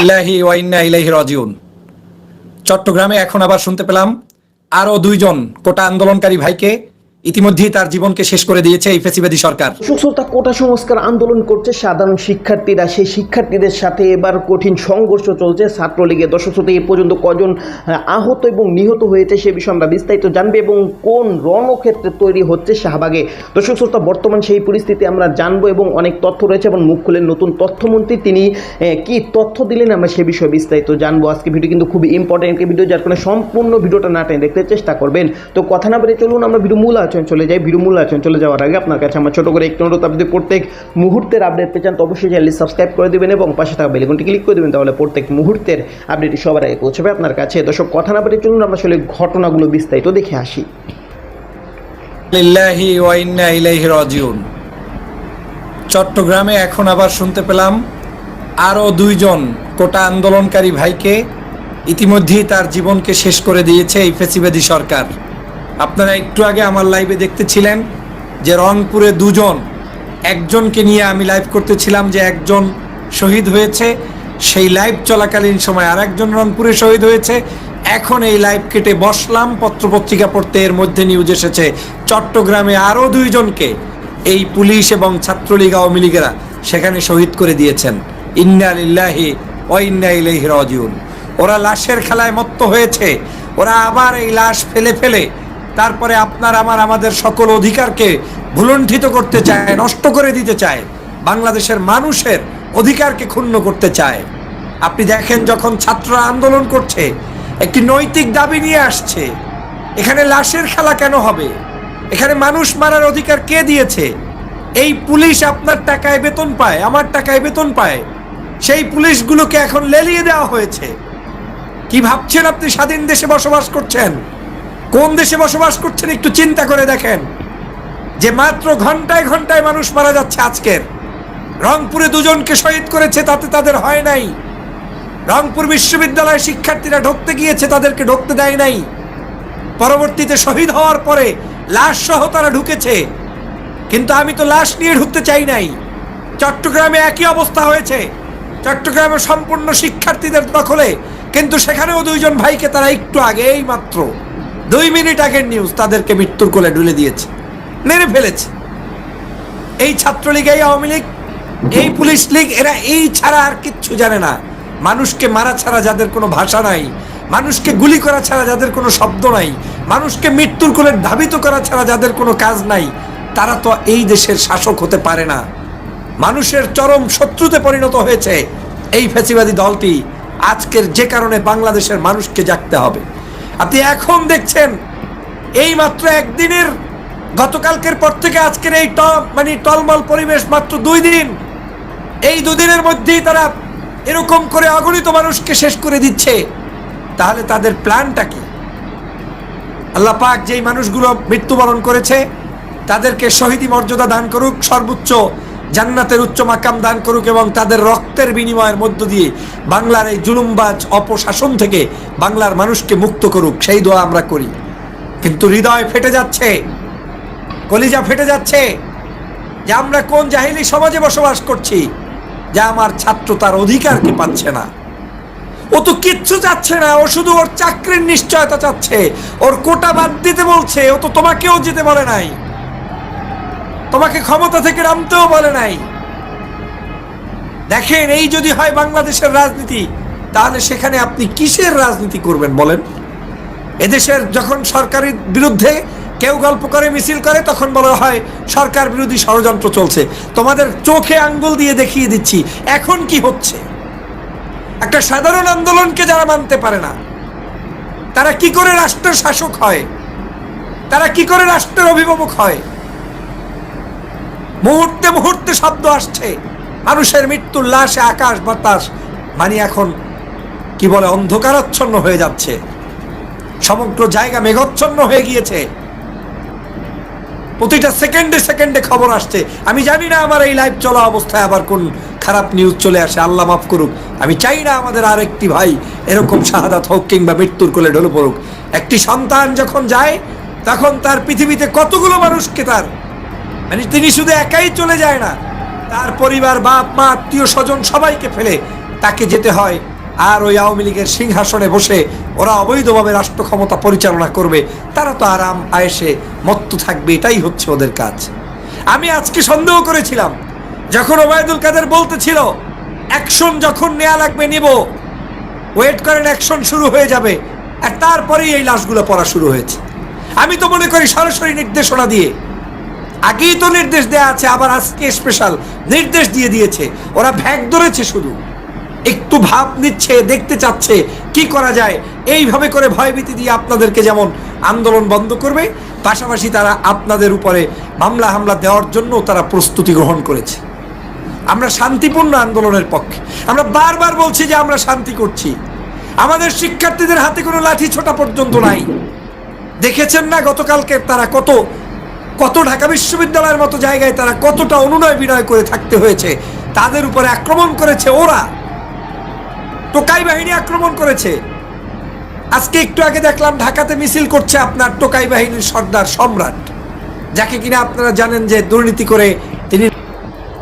ইলাহি চট্টগ্রামে এখন আবার শুনতে পেলাম আরও দুইজন কোটা আন্দোলনকারী ভাইকে ইতিমধ্যেই তার জীবনকে শেষ করে দিয়েছে এই ফেসিবাদী সরকার। সুশ্রোতা কোটা সংস্কার আন্দোলন করছে সাধারণ শিক্ষার্থীরা। সেই শিক্ষার্থীদের সাথে এবার কঠিন সংঘর্ষ চলছে। ছাত্রলীগের দর্শক এ পর্যন্ত কজন আহত এবং নিহত হয়েছে সে বিষয়ে আমরা বিস্তারিত জানবে এবং কোন রণক্ষেত্রে তৈরি হচ্ছে শাহবাগে। দর্শক শ্রোতা বর্তমান সেই পরিস্থিতি আমরা জানব এবং অনেক তথ্য রয়েছে এবং মুখ খুলেন নতুন তথ্যমন্ত্রী তিনি কি তথ্য দিলেন আমরা সে বিষয়ে বিস্তারিত জানব। আজকে ভিডিও কিন্তু খুবই ইম্পর্টেন্ট ভিডিও, যার কারণে সম্পূর্ণ ভিডিওটা না টেনে দেখতে চেষ্টা করবেন। তো কথা না বলে চলুন আমরা ভিডিও মূল আলোচনা চলে যাই ভিডিও মূল আলোচনা চলে যাওয়ার আগে আপনার কাছে আমার ছোট করে একটু অনুরোধ, আপনি প্রত্যেক মুহূর্তের আপডেট পেয়ে চান, তো অবশ্যই চ্যানেলটি সাবস্ক্রাইব করে দেবেন এবং পাশে থাকা বেলিকনটি ক্লিক করে দেবেন, তাহলে প্রত্যেক মুহূর্তের আপডেটটি সবার আগে পৌঁছবে আপনার কাছে। দর্শক কথা না বলে চলুন, আমরা আসলে ঘটনাগুলো বিস্তারিত দেখে আসি। চট্টগ্রামে এখন আবার শুনতে পেলাম, আরও দুইজন কোটা আন্দোলনকারী ভাইকে ইতিমধ্যেই তার জীবনকে শেষ করে দিয়েছে এই ফেসিবাদী সরকার। আপনারা একটু আগে আমার লাইভে দেখতেছিলেন যে রংপুরে দুজন, একজনকে নিয়ে আমি লাইভ করতেছিলাম যে একজন শহীদ হয়েছে, সেই লাইভ চলাকালীন সময় আর একজন রংপুরে শহীদ হয়েছে। এখন এই লাইভ কেটে বসলাম, পত্রপত্রিকা পড়তে, এর মধ্যে নিউজ এসেছে। চট্টগ্রামে আরও দুইজনকে এই পুলিশ এবং ছাত্রলীগ আওয়ামী লীগেরা সেখানে শহীদ করে দিয়েছেন। ইন্না লিল্লাহি ও ইলাইহি রাজিউন। ওরা লাশের খেলায় মত্ত হয়েছে। ওরা আবার এই লাশ ফেলে ফেলে তারপরে আপনার আমার, আমাদের সকল অধিকারকে ভুলণ্ঠিত করতে চায়, নষ্ট করে দিতে চায়, বাংলাদেশের মানুষের অধিকারকে ক্ষুণ্ণ করতে চায়। আপনি দেখেন যখন ছাত্ররা আন্দোলন করছে, একটি নৈতিক দাবি নিয়ে আসছে, এখানে লাশের খেলা কেন হবে? এখানে মানুষ মারার অধিকার কে দিয়েছে? এই পুলিশ আপনার টাকায় বেতন পায়, আমার টাকায় বেতন পায়, সেই পুলিশগুলোকে এখন লেলিয়ে দেওয়া হয়েছে। কি ভাবছেন আপনি? স্বাধীন দেশে বসবাস করছেন? কোন দেশে বসবাস করছেন একটু চিন্তা করে দেখেন। যে মাত্র ঘন্টায় ঘন্টায় মানুষ মারা যাচ্ছে আজকের। রংপুরে দুজনকে শহীদ করেছে, তাতে তাদের হয় নাই। রংপুর বিশ্ববিদ্যালয়ের শিক্ষার্থীরা ঢুকতে গিয়েছে, তাদেরকে ঢুকতে দেয় নাই। পরবর্তীতে শহীদ হওয়ার পরে লাশ সহ তারা ঢুকেছে। কিন্তু আমি তো লাশ নিয়ে ঢুকতে চাই নাই। চট্টগ্রামে একই অবস্থা হয়েছে। চট্টগ্রামে সম্পূর্ণ শিক্ষার্থীদের দখলে, কিন্তু সেখানেও দুইজন ভাইকে তারা একটু আগে এই মাত্র দুই মিনিট আগের নিউজ তাদেরকে মৃত্যুর কোলে ঢুলে দিয়েছে, মেরে ফেলেছে। এই ছাত্রলীগ, এই আওয়ামী লীগ, এই পুলিশ লীগ, এরা এই ছাড়া আর কিচ্ছু জানে না। মানুষকে মারা ছাড়া যাদের কোনো ভাষা নাই, মানুষকে গুলি করা ছাড়া যাদের কোনো শব্দ নাই, মানুষকে মৃত্যুর কোলে ধাবিত করা ছাড়া যাদের কোনো কাজ নাই, তারা তো এই দেশের শাসক হতে পারে না। মানুষের চরম শত্রুতে পরিণত হয়েছে এই ফ্যাসিবাদী দলটি। আজকের যে কারণে বাংলাদেশের মানুষকে জাগতে হবে। আপনি এখন দেখছেন এই মাত্র একদিনের, গতকালকের পর থেকে আজকের এই ট- মানে টলমল পরিবেশ মাত্র দুই দিন। এই দুদিনের মধ্যেই তারা এরকম করে অগণিত মানুষকে শেষ করে দিচ্ছে। তাহলে তাদের প্ল্যানটা কি? আল্লাহ পাক যেই মানুষগুলো মৃত্যুবরণ করেছে, তাদেরকে শহীদি মর্যাদা দান করুক, সর্বোচ্চ জান্নাতের উচ্চ মাকাম দান করুক এবং তাদের রক্তের বিনিময়ের মধ্য দিয়ে বাংলার এই জুলুমবাজ অপশাসন থেকে বাংলার মানুষকে মুক্ত করুক, সেই দোয়া আমরা করি। কিন্তু হৃদয় ফেটে যাচ্ছে, কলিজা ফেটে যাচ্ছে যে আমরা কোন জাহিলি সমাজে বসবাস করছি যা আমার ছাত্র তার অধিকারকে পাচ্ছে না। ও তো কিচ্ছু চাচ্ছে না, ও শুধু ওর চাকরির নিশ্চয়তা চাচ্ছে। ওর কোটা বাদ দিতে বলছে, ও তো তোমাকেও যেতে বলে নাই। তোমাকে ক্ষমতা থেকে নামতেও বলে নাই। দেখেন, এই যদি হয় বাংলাদেশের রাজনীতি, তাহলে সেখানে আপনি কিসের রাজনীতি করবেন বলেন? এদেশের যখন সরকারের বিরুদ্ধে কেউ গল্প করে, মিছিল করে, তখন বলা হয়, সরকার বিরোধী ষড়যন্ত্র চলছে। তোমাদের চোখে আঙ্গুল দিয়ে দেখিয়ে দিচ্ছি, এখন কি হচ্ছে? একটা সাধারণ আন্দোলনকে যারা মানতে পারে না, তারা কি করে রাষ্ট্রের শাসক হয়? তারা কি করে রাষ্ট্রের অভিভাবক হয়? মুহূর্তে মুহূর্তে শব্দ আসছে। মানুষের মৃত্যুর লাশে আকাশ বাতাস মানে এখন কি বলে, অন্ধকারাচ্ছন্ন হয়ে যাচ্ছে। সমগ্র জায়গা মেঘচ্ছন্ন হয়ে গিয়েছে। প্রতিটা সেকেন্ডে সেকেন্ডে খবর আসছে। আমি জানি না আমার এই লাইভ চলা অবস্থায় আবার কোন খারাপ নিউজ চলে আসে, আল্লাহ মাফ করুক। আমি চাই না আমাদের আরেকটি ভাই এরকম শাহাদাত হোক কিংবা মৃত্যুর কোলে ঢলে পড়ুক। একটি সন্তান যখন যায়, তখন তার পৃথিবীতে কতগুলো মানুষকে তার মানে তিনি শুধু একাই চলে যায় না, তার পরিবার, বাপ, মা, আত্মীয়, স্বজন সবাইকে ফেলে তাকে যেতে হয়। আর ওই আওয়ামী লীগের সিংহাসনে বসে ওরা অবৈধভাবে রাষ্ট্র ক্ষমতা পরিচালনা করবে, তারা তো আরাম আয়েসে মত্ত থাকবে, এটাই হচ্ছে ওদের কাজ। আমি আজকে সন্দেহ করেছিলাম, যখন ওবায়দুল কাদের বলতেছিল অ্যাকশন যখন নেওয়া লাগবে, নিব। ওয়েট করেন অ্যাকশন শুরু হয়ে যাবে। আর তারপরেই এই লাশগুলো পড়া শুরু হয়েছে। আমি তো মনে করি সরাসরি নির্দেশনা দিয়ে আগেই তো নির্দেশ দেওয়া আছে, আবার আজকে স্পেশাল নির্দেশ দিয়ে দিয়েছে। ওরা ভ্যাগ ধরেছে শুধু। একটু ভাব নিচ্ছে, দেখতে চাচ্ছে, কি করা যায়। এইভাবে করে ভয়ভীতি দিয়ে আপনাদেরকে যেমন আন্দোলন বন্ধ করবে, পাশাপাশি তারা আপনাদের উপরে মামলা হামলা দেওয়ার জন্য তারা প্রস্তুতি গ্রহণ করেছে। আমরা শান্তিপূর্ণ আন্দোলনের পক্ষে। আমরা বারবার বলছি যে আমরা শান্তি করছি। আমাদের শিক্ষার্থীদের হাতে কোনো লাঠি ছোটা পর্যন্ত নাই। দেখেছেন না গতকালকে তারা কত কত ঢাকা বিশ্ববিদ্যালয়ের মতো জায়গায় তারা কতটা অনুনয় বিনয় করে থাকতে হয়েছে, তাদের উপরে আক্রমণ করেছে ওরা। টোকাই বাহিনী আক্রমণ করেছে। আজকে একটু আগে দেখলাম ঢাকাতে মিছিল করছে আপনার টোকাই বাহিনীর সর্দার সম্রাট, যাকে কিনা আপনারা জানেন যে দুর্নীতি করে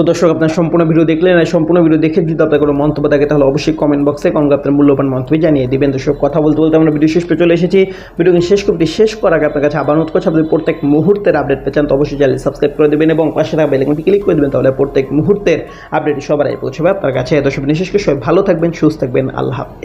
তো দর্শক, আপনার সম্পূর্ণ ভিডিও দেখলেন আর সম্পূর্ণ ভিডিও দেখে যদি আপনার কোনো মন্তব্য থাকে, তাহলে অবশ্যই কমেন্ট বক্সে কমেন্ট আপনার মূল্যবান মন্তব্য জানিয়ে দিবেন। দর্শক, কথা বলতে বলতে আমরা ভিডিও শেষ চলে এসেছি। ভিডিও শেষ করতে শেষ করার আগে আপনার কাছে আবার অনুরোধ করছি, আপনি প্রত্যেক মুহূর্তের আপডেট পেয়েছেন তো অবশ্যই চ্যানেল সাবস্ক্রাইব করে দেবেন এবং পাশে থাকা বেলাইকনটি ক্লিক করে দেবেন, তাহলে প্রত্যেক মুহূর্তের আপডেট সবার পৌঁছবে আপনার কাছে। দর্শক বিশেষ করে সবাই ভালো থাকবেন, সুস্থ থাকবেন, আল্লাহ হাফেজ।